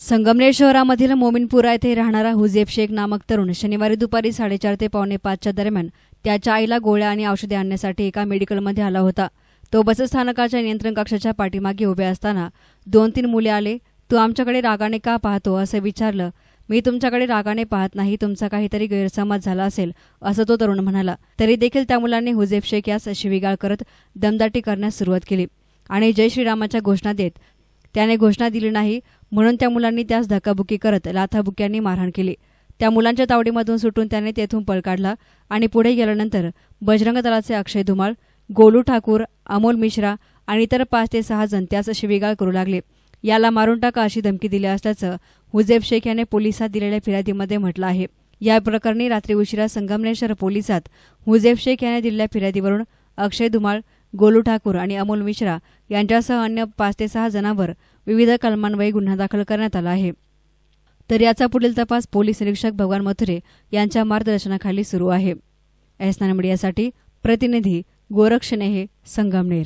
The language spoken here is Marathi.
संगमनेर शहरामधील मोमिनपुरा येथे राहणारा हुजेब शेख नामक तरुण शनिवारी दुपारी साडेचार ते पावणे पाचच्या दरम्यान त्याच्या आईला गोळ्या आणि औषधे आणण्यासाठी एका मेडिकलमध्ये आला होता. तो बसस्थानकाच्या नियंत्रण कक्षाच्या पाठीमागे उभे असताना दोन तीन मुले आले तू आमच्याकडे रागाने का पाहतो? असं विचारलं. मी तुमच्याकडे रागाने पाहत नाही तुमचा काहीतरी गैरसमज झाला असेल असं तो तरुण म्हणाला. तरी देखील त्या मुलांनी हुजेब शेख यास शिविगाळ करत दमदाटी करण्यास सुरुवात केली आणि जय श्रीरामाच्या घोषणा देत त्याने घोषणा दिली नाही म्हणून त्या मुलांनी त्यास धक्काबुक्की करत लाथाबुक्यांनी मारहाण केली. त्या मुलांच्या तावडीमधून सुटून त्याने तेथून पळ काढला आणि पुढे गेल्यानंतर बजरंग दलाचे अक्षय धुमाळ गोलू ठाकूर अमोल मिश्रा आणि इतर पाच ते सहा जण त्यास शिवीगाळ करू लागले. याला मारून टाका अशी धमकी दिली असल्याचं हुजेब शेख याने पोलिसात दिलेल्या फिर्यादीमध्ये म्हटलं आहे. या प्रकरणी रात्री उशिरा संगमनेश्वर पोलिसात हुजेब शेख याने दिलेल्या फिर्यादीवरून अक्षय धुमाळ गोलू ठाकूर आणि अमोल मिश्रा यांच्यासह अन्य पाच ते सहा जणांवर विविध कलमान्वये गुन्हा दाखल करण्यात आला आहे. तर याचा पुढील तपास पोलीस निरीक्षक भगवान मथुरे यांच्या मार्गदर्शनाखाली सुरू आहे. एस मीडियासाठी प्रतिनिधी गोरक्षनेहे संगमनेर.